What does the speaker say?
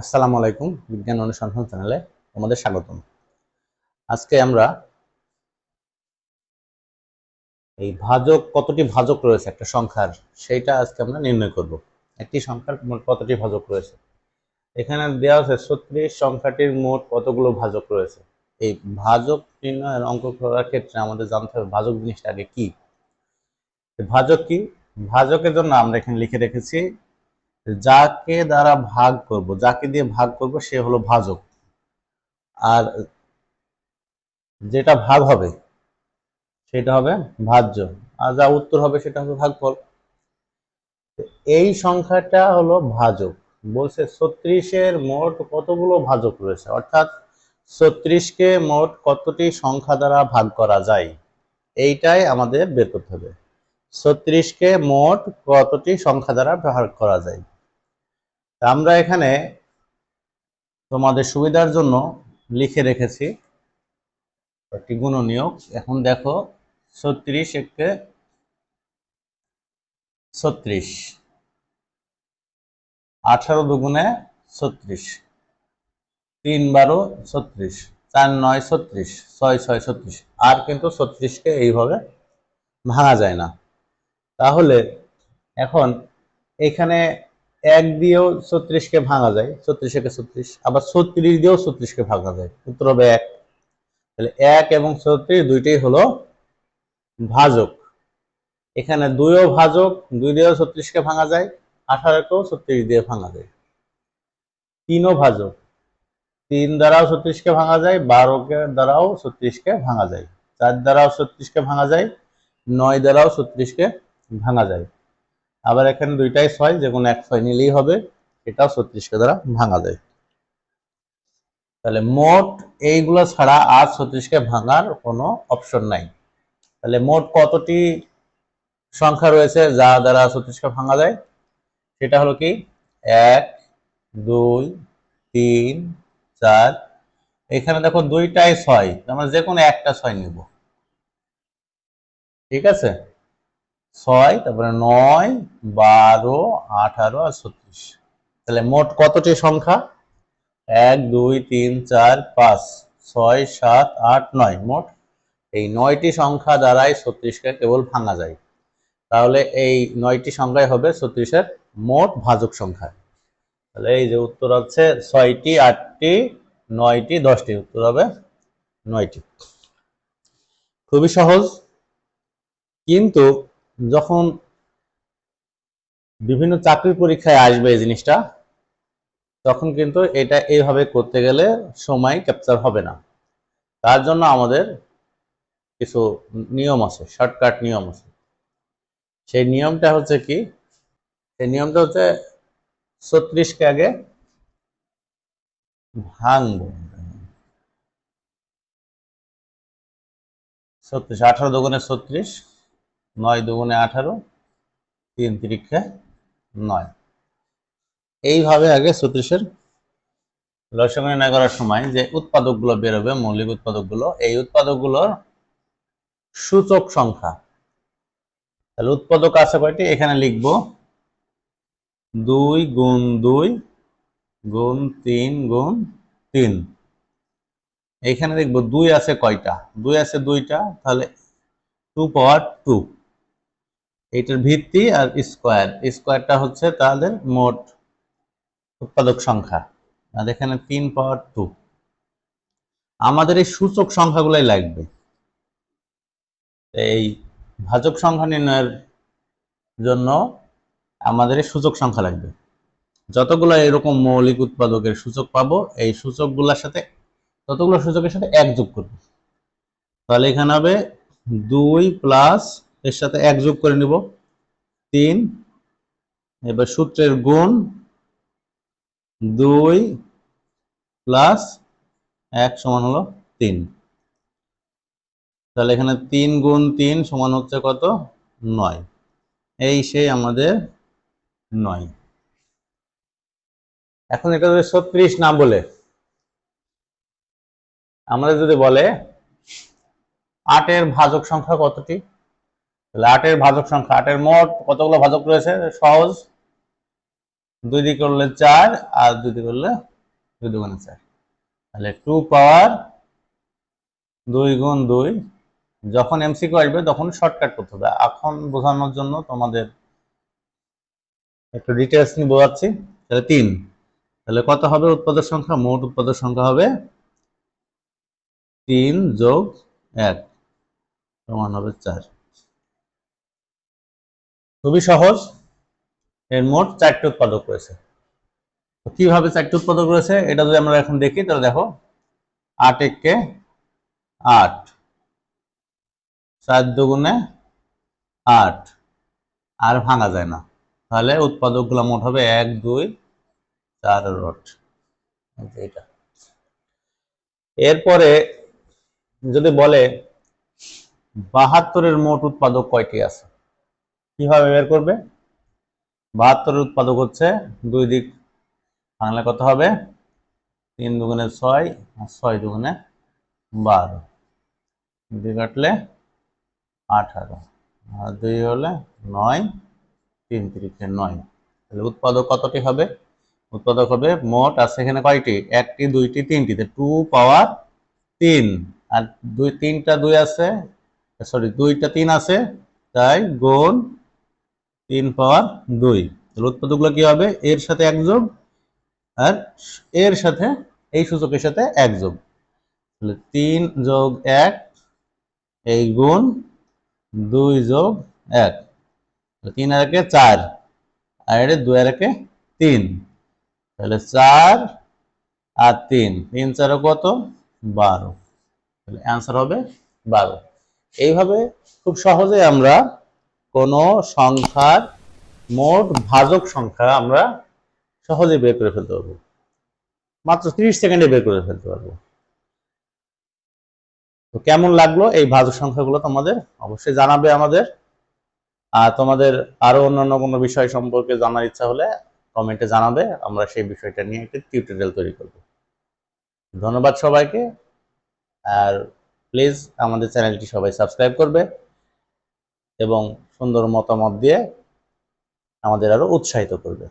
আসসালামু আলাইকুম, বিজ্ঞান অনুসন্ধান চ্যানেলে তোমাদের স্বাগতম। আজকে আমরা এই ভাজক, কতটি ভাজক রয়েছে একটা সংখ্যার, সেইটা আজকে আমরা নির্ণয় করব। একটি সংখ্যার মোট কতটি ভাজক রয়েছে? এখানে দেওয়া আছে ছত্রিশ, সংখ্যাটির মোট কতগুলো ভাজক রয়েছে? এই ভাজক নির্ণয়ের অঙ্ক করার ক্ষেত্রে আমাদের জানতে হবে ভাজক জিনিসটা আগে কি? ভাজক কি? ভাজকের জন্য আমরা এখানে লিখে রেখেছি যাকে দ্বারা ভাগ করব, যাকে দিয়ে ভাগ করব সে হলো ভাজক। আর যেটা ভাগ হবে, সেটা হবে ভাজ্য। আর যা উত্তর হবে সেটা হবে ভাগফল। এই সংখ্যাটা হলো ভাজক। বলছে ছত্রিশের মোট কতগুলো ভাজক রয়েছে? অর্থাৎ ছত্রিশকে মোট কতটি সংখ্যা দ্বারা ভাগ করা যায়? এইটাই আমাদের বের করতে হবে। ছত্রিশকে মোট কতটি সংখ্যা দ্বারা ভাগ করা যায়? আমরা এখানে তোমাদের সুবিধার জন্য লিখে রেখেছি একটি গুণনীয়ক। এখন দেখো, ছত্রিশ একে ছত্রিশ। আঠারো দুগুণে ছত্রিশ। তিন বারো ছত্রিশ। চার নয় ছত্রিশ। ছয় ছয় ছত্রিশ। আর কিন্তু ছত্রিশকে এইভাবে ভাঙা যায় না। তাহলে এখন এখানে এক দিয়েও ছত্রিশকে ভাঙা যায় ছত্রিশ একে ছত্রিশ, আবার ছত্রিশ দিয়েও ছত্রিশকে ভাঙা যায়। উত্তর হবে এক। তাহলে এক এবং ছত্রিশ দুইটাই হলো ভাজক। এখানে দুইও ভাজক, দুই দিয়েও ছত্রিশকে ভাঙা যায়, আঠারোকেও ছত্রিশ দিয়ে ভাঙা যায়। তিনও ভাজক, তিন দ্বারাও ছত্রিশকে ভাঙা যায়, বারোকে দ্বারাও ছত্রিশকে ভাঙা যায়। চার দ্বারাও ছত্রিশকে ভাঙা যায়, নয় দ্বারাও ছত্রিশকে ভাঙা যায়। আবার এখানে দুইটাই ছয় যে কোনো এক ছয় নিলেই হবে। এটাও ছত্রিশকে দ্বারা ভাঙা যায়। তাহলে মোট এইগুলো ছাড়া আর ছত্রিশকে ভাঙার কোনো অপশন নাই। তাহলে মোট কতটি সংখ্যা রয়েছে যা দ্বারা ছত্রিশকে ভাঙা যায়? সেটা হলো কি? এক, দুই, তিন, চার। এখানে দেখো দুইটাই ছয় আমরা যে কোনো একটা ছয় নিব। ঠিক আছে? ছয়, তারপরে নয়, বারো, আঠারো আর ছত্রিশ। তাহলে মোট কতটি সংখ্যা? এক, দুই, তিন, চার, পাঁচ, ছয়, সাত, আট, নয়। মোট এই নয়টি সংখ্যা দ্বারাই ছত্রিশকে কেবল ভাঙা যায়। তাহলে এই নয়টি সংখ্যাই হবে ছত্রিশের মোট ভাজক সংখ্যা। তাহলে এই যে উত্তর হচ্ছে ছয়টি, আটটি, নয়টি, দশটি। উত্তর হবে নয়টি। খুবই সহজ। কিন্তু যখন বিভিন্ন চাকরির পরীক্ষায় আসবে এই জিনিসটা, তখন কিন্তু এটা এইভাবে করতে গেলে সময় ক্যাপচার হবে না। তার জন্য আমাদের কিছু নিয়ম আছে শর্টকাট নিয়ম আছে। সেই নিয়মটা হচ্ছে কি, সেই নিয়মটা হচ্ছে ছত্রিশকে আগে ভাঙব। ছত্রিশ, আঠারো দুগুণে ছত্রিশ নয় দুগুণে আঠারো, তিন তিরিক্ষে নয়। এইভাবে আগে ছত্রিশের লসঙ্গ করার সময় যে উৎপাদকগুলো বেরোবে, মৌলিক উৎপাদকগুলো, এই উৎপাদকগুলোর সূচক সংখ্যা। তাহলে উৎপাদক আছে কয়টি? এখানে লিখব দুই গুণ দুই গুণ তিন গুণ তিন। এখানে দেখব দুই আছে কয়টা? দুই আছে দুইটা, তাহলে টু পাওয়ার টু এইটার ভিত্তি আর স্কোয়ার। স্কোয়ারটা হচ্ছে তাদের মোট উৎপাদক সংখ্যা। আর এখানে তিন পাওয়ার টু। আমাদের এই সূচক সংখ্যাগুলাই লাগবে। এই ভাজক সংখ্যা নির্ণয়ের জন্য আমাদের এই সূচক সংখ্যা লাগবে। যতগুলো এরকম মৌলিক উৎপাদকের সূচক পাবো, এই সূচকগুলোর সাথে ততগুলো সূচকের সাথে এক যোগ করব। তাহলে এখানে হবে দুই প্লাস এর সাথে এক যোগ করে নিব। তিন, এবার সূত্রের গুণ দুই প্লাস এক সমান হলো তিন। তাহলে এখানে তিন গুণ তিন সমান হচ্ছে কত? নয়। এই সেই আমাদের নয়। এখন এটা যদি ছত্রিশ না বলে, আমাদের যদি বলে আটের ভাজক সংখ্যা কতটি? তাহলে আটের ভাজক সংখ্যা, আটের মোট কতগুলো ভাজক রয়েছে? সহজ। দুই দিকে করলে চার আর দুই দিকে করলে দুই দুগুণে চার। তাহলে টু পাওয়ার দুই গুণ দুই, যখন এমসিকিউ আসবে তখন শর্টকাট করতে হবে। এখন বোঝানোর জন্য তোমাদের একটু ডিটেলস নিয়ে বোঝাচ্ছি। তাহলে তিন। তাহলে কত হবে উৎপাদক সংখ্যা? মোট উৎপাদক সংখ্যা হবে তিন যোগ এক, সমান হবে চার। খুবই সহজ। এর মোট চারটি উৎপাদক রয়েছে। কীভাবে চারটি উৎপাদক রয়েছে, এটা যদি আমরা এখন দেখি, তাহলে দেখো, আট এককে আট। চার দুগুণে আট। আর ভাঙা যায় না। তাহলে উৎপাদকগুলো মোট হবে এক, দুই, চার রট। এটা। এরপরে যদি বলে বাহাত্তরের মোট উৎপাদক কয়টি আছে? কীভাবে বের করবে? বাহাত্তরের উৎপাদক হচ্ছে দুই দিক ভাঙলে কত হবে? তিন দুগুণে ছয় আর ছয় দুগুণে বারো। দুই কাটলে আঠারো। আর দুই হলে নয়, তিন তিরিখে নয়। তাহলে উৎপাদক কতটি হবে? উৎপাদক হবে মোট আছে এখানে কয়টি? একটি, দুইটি তিনটিতে টু পাওয়ার তিন। আর দুই, তিনটা দুই আছে সরি দুইটা তিন আছে, তাই গুণ তিন পাওয়ার দুই। তাহলে উৎপাদকগুলো কি হবে? এর সাথে এক যোগ আর এর সাথে, এই সূচকের সাথে এক যোগ। তাহলে তিন যোগ এক, এই গুণ দুই যোগ এক। তিন আর একে চার, আর এটা দুই আর একে তিন। তাহলে চার আর তিন তিন চারও কত? বারো। তাহলে অ্যান্সার হবে বারো। এইভাবে খুব সহজে আমরা কোনো সংখ্যার মোট ভাজক সংখ্যা আমরা সহজে বের করে ফেলতে পারব। মাত্র তিরিশ সেকেন্ডে বের করে ফেলতে পারব। তো কেমন লাগল এই ভাজক সংখ্যাগুলো তোমাদের? অবশ্যই জানাবে আমাদের। আর তোমাদের আরও অন্যান্য কোনো বিষয় সম্পর্কে জানার ইচ্ছা হলে কমেন্টে জানাবে। আমরা সেই বিষয়টা নিয়ে একটি টিউটোরিয়াল তৈরি করব। ধন্যবাদ সবাইকে। আর প্লিজ আমাদের চ্যানেলটি সবাই সাবস্ক্রাইব করবে। এবং সুন্দর মতামত দিয়ে আমাদের আরও উৎসাহিত করবে।